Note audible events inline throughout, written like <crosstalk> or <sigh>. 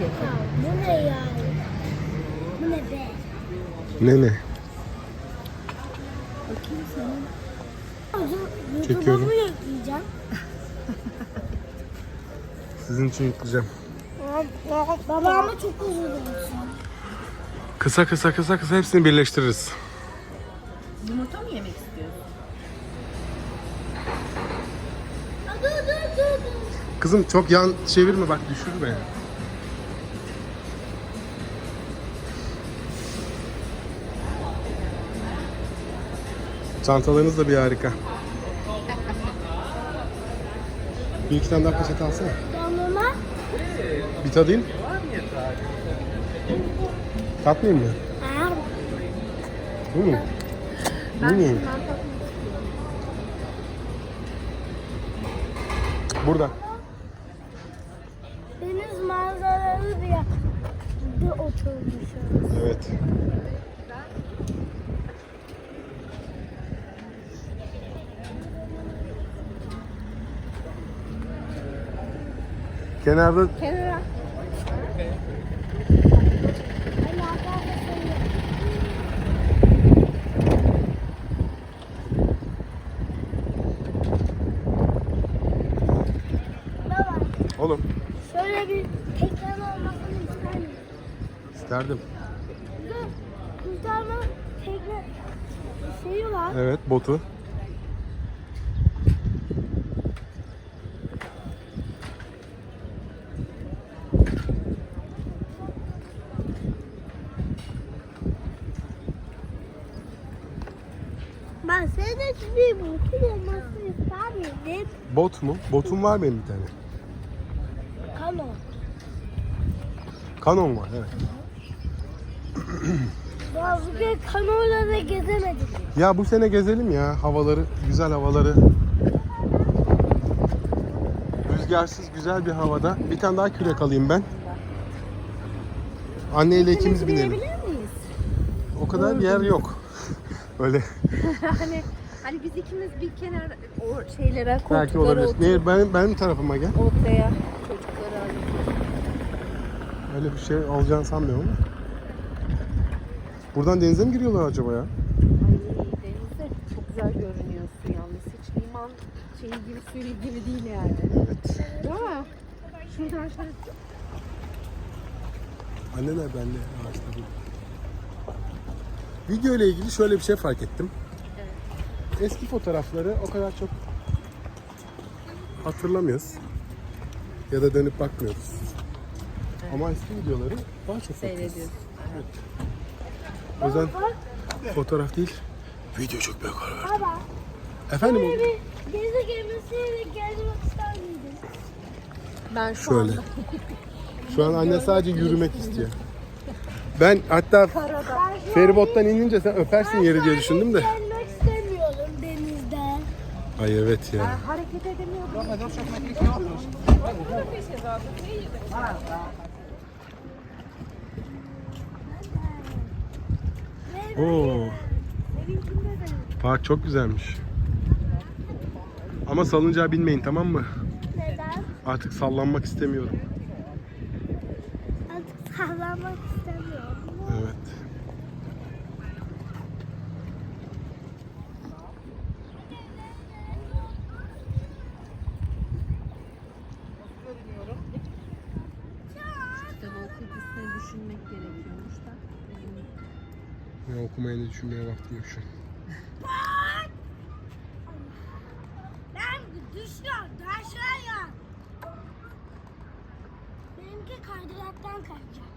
Ya bu ne ya? Bu ne be? Ne ne? Bakayım sana. YouTube'a Çekiyorum. yükleyeceğim? Sizin için yükleyeceğim. Babama çok uzun olsun. Kısa kısa kısa kısa hepsini birleştiririz. Yumurta mı yemek istiyorsun? Dur dur dur. Kızım çok yan çevirme bak düşürme. Çantalarınız da bir harika. Bir iki tane daha peçete alsana. Dondurma. Bir tadayım. Tatmayayım mı? Bu mu? Bu mu? Burada. Deniz manzaralı bir yerde oturmuşuz. Evet. Kenarda Kenara. Oğlum şöyle bir tekrar olmasını ister misin? isterdim. Kurtarma tekne şeyi var. Evet botu. Ben senin için bir mutlu olmasını ister miydim? Bot mu? Botum var benim bir tane. Kano. Canon var evet. <clears throat> Ya bugün kanoyla da gezemedik. Ya bu sene gezelim ya havaları, güzel havaları. Rüzgarsız güzel bir havada. Bir tane daha kürek alayım ben. Anneyle ikimiz binelim. O kadar yer yok. Öyle hani hani biz ikimiz bir kenar o şeylere belki koltuklara olabilir. oturup Nehir benim, benim tarafıma gel. ortaya çocukları alıp Öyle bir şey olacağını sanmıyorum. Buradan denize mi giriyorlar acaba ya? Ay denize çok güzel görünüyor su yalnız. Hiç liman şeyi gibi suyu gibi değil yani. Evet. Değil mi? Şuradan şöyle Anneler bende ağaçta Video ile ilgili şöyle bir şey fark ettim. Eski fotoğrafları o kadar çok hatırlamıyoruz. Ya da dönüp bakmıyoruz. Ama eski videoları daha çok bakıyoruz. seyrediyorsun. O yüzden fotoğraf değil, video çok büyük karar verdim. Baba, Efendim böyle bir denize gemisiyle gezmek ister miydin? Ben şu Şöyle. anda Şu an anne sadece yürümek istiyor. Ben hatta karada. feribottan inince sen öpersin yeri diye düşündüm de. Gelmek istemiyorum denizde. Ay evet ya. Hareket edemiyorum. Oo. Park çok güzelmiş. Ama salıncağa binmeyin tamam mı? Neden? Artık sallanmak istemiyorum. Ya okumaya ne düşünmeye vaktim yok şu an. Ben düşüyorum aşağıya. Benimki kaydıraktan kayacak.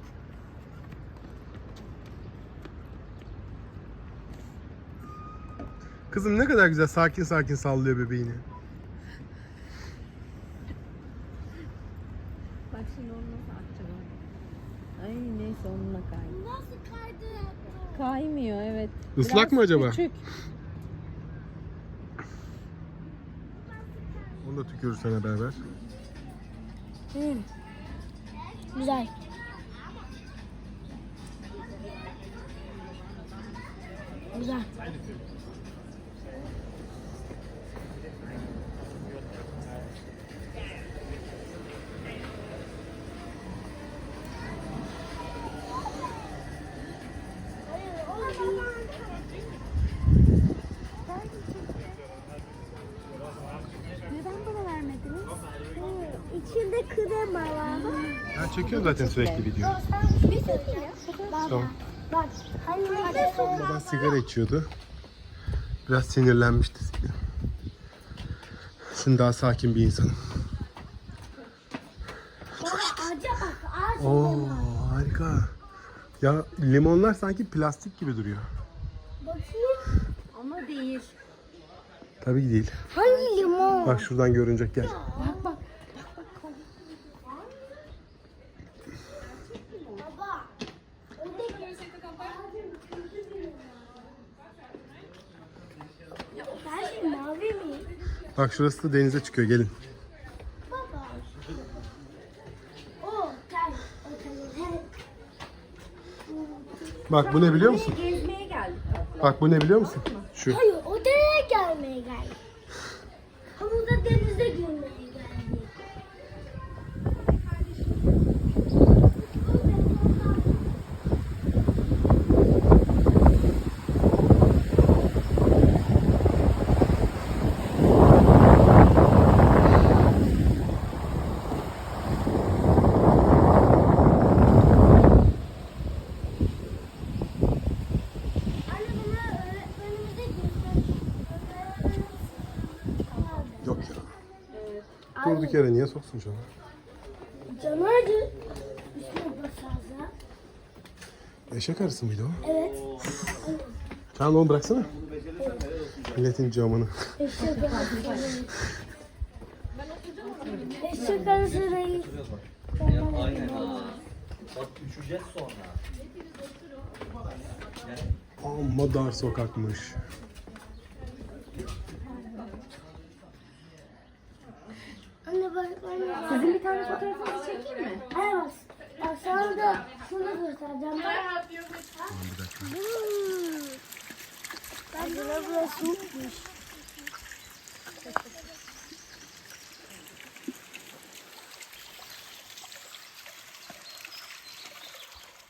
Kızım ne kadar güzel sakin sakin sallıyor bebeğini. Bak şimdi onu nasıl atacağım? Ay neyse onunla kay. Nasıl kaydıraktan? Kaymıyor evet. Islak Biraz mı acaba? Küçük. Onu da tükürür sana beraber. Güzel. Güzel. Ben çekiyorum zaten sürekli video. Tamam. Hani Baba sigara içiyordu. Biraz sinirlenmişti. Şimdi daha sakin bir insanım. Oo harika. Ya limonlar sanki plastik gibi duruyor. Bakayım. Ama değil. Tabii ki değil. Hangi limon? Bak şuradan görünecek gel. Bak bak. Baba. Her şey mavi mi? Bak şurası da denize çıkıyor gelin. Baba. O tel. O tel. Bak bu ne biliyor musun? Gezmeye geldik tatlı. Bak bu ne biliyor musun? Şu. Hayır o dereye gelmeye geldik. Havuzda denize girmeye geldik. Anne bunu öğretmenimize göster. Yok ya. Durduk yere niye soksun canım? Canı acı. Üstüne basarsa. Eşek arısı mıydı o? Evet. Tamam onu bıraksana. Milletin camını. Eşek arısı. Eşek arısı değil. Aynen ha. Bak üşüyeceğiz sonra. Amma dar sokakmış. Anne bak anne. Sizin bir tane fotoğrafınızı çekeyim mi? Bak sana da şunu göstereceğim. Ben de burası soğukmuş.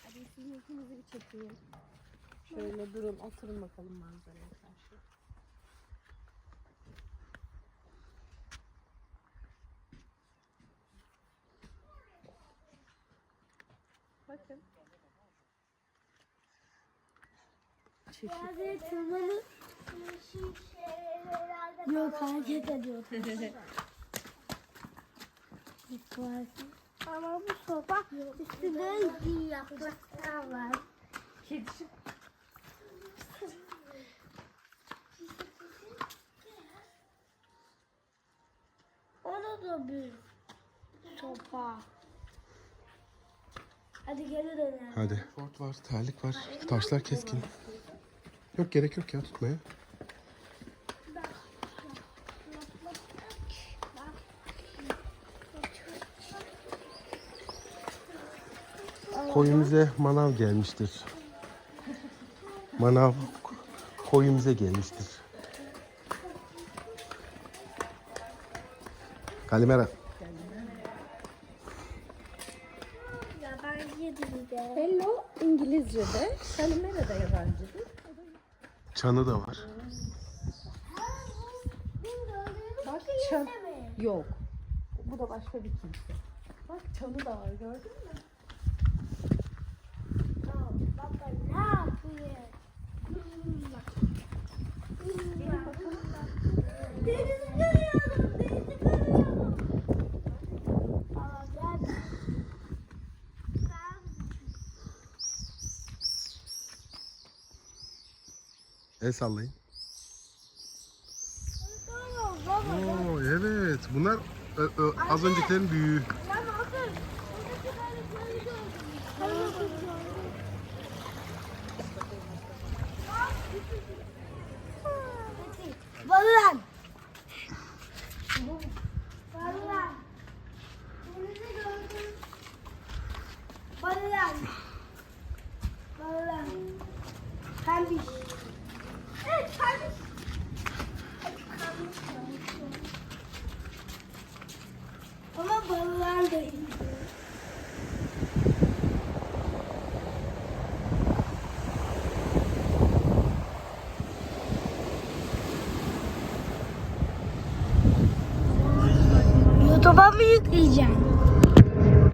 Hadi sizin ikinizi bir çekeyim. Şöyle durun oturun bakalım manzaraya karşı. Bakın. Bazı tırmanı Yok hareket ediyor. Ama bu sopa üstüne iyi yapraklar var. Kedi Orada da bir sopa. Hadi geri dönelim. Hadi. Fort var, terlik var. Taşlar keskin. Yok gerek yok ya tutmaya. Koyumuza manav gelmiştir. Manav koyumuza gelmiştir. Kalimera. Çanı da var. Bak çan. Yok. Bu da başka bir kimse. Bak çanı da var gördün mü? Baba ne yapıyor? Denizi görüyorum, denizi görüyorum. Baba gel. El sallayın. Oo evet. Bunlar ö, ö, az öncekilerin büyüğü. Balılan. Balılan. Denizi gördüm. Balılan. Pembiş. Evet pembiş. Ama balılan değil. YouTube'a mı yükleyeceksin?